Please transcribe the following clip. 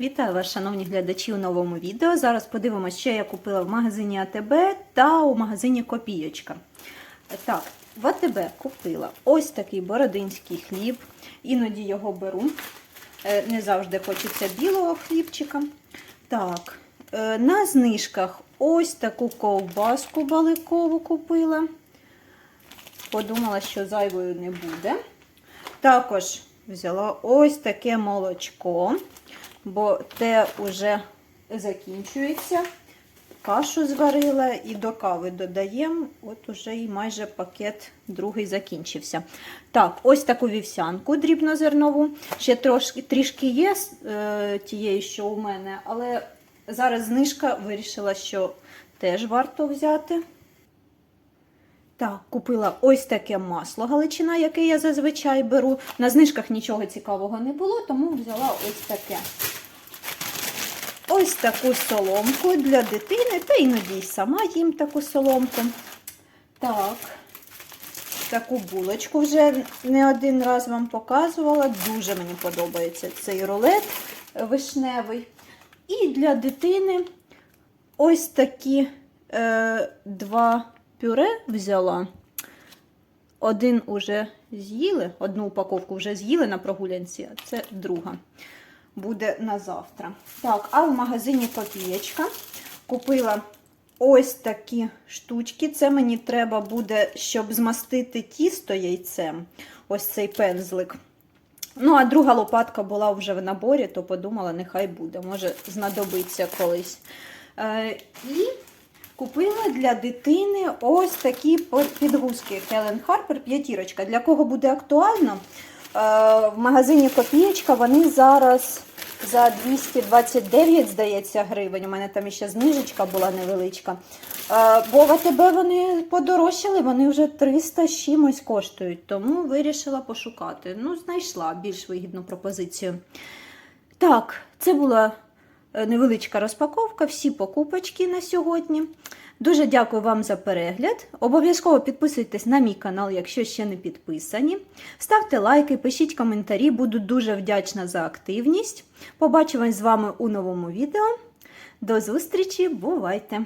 Вітаю вас, шановні глядачі, у новому відео. Зараз подивимося, що я купила в магазині АТБ та у магазині Копієчка. Так, в АТБ купила ось такий бородинський хліб. Іноді його беру. Е, Не завжди хочеться білого хлібчика. Так, е, на знижках ось таку ковбаску баликову купила. Подумала, що зайвою не буде. Також взяла ось таке молочко, бо те вже закінчується. Кашу зварила і до кави додаємо. От уже і майже пакет другий закінчився. Так, ось таку вівсянку дрібнозернову. Ще трошки, трішки є е, тієї, що у мене, але зараз знижка вирішила, що теж варто взяти. Так, купила ось таке масло галичина, яке я зазвичай беру. На знижках нічого цікавого не було, тому взяла ось таке. Ось таку соломку для дитини, та іноді й сама їм таку соломку. Так, таку булочку вже не один раз вам показувала. Дуже мені подобається цей рулет вишневий. І для дитини ось такі е, два пюре взяла. Один уже з'їли, одну упаковку вже з'їли на прогулянці, а це друга. Буде на завтра. Так, а в магазині Копієчка купила ось такі штучки. Це мені треба буде, щоб змастити тісто яйцем. Ось цей пензлик. Ну, а друга лопатка була вже в наборі, то подумала, нехай буде, може знадобиться колись. Е, і Купила для дитини ось такі підгузки Helen Harper п'ятірочка. Для кого буде актуально? Е, В магазині Копієчка вони зараз за 229, здається, гривень. У мене там ще знижечка була невеличка. Бо в АТБ вони подорожчали, вони вже 300 з чимось коштують. Тому вирішила пошукати. Ну, знайшла більш вигідну пропозицію. Так, це була невеличка розпаковка, всі покупочки на сьогодні. Дуже дякую вам за перегляд. Обов'язково підписуйтесь на мій канал, якщо ще не підписані. Ставте лайки, пишіть коментарі, буду дуже вдячна за активність. Побачимось з вами у новому відео. До зустрічі, бувайте!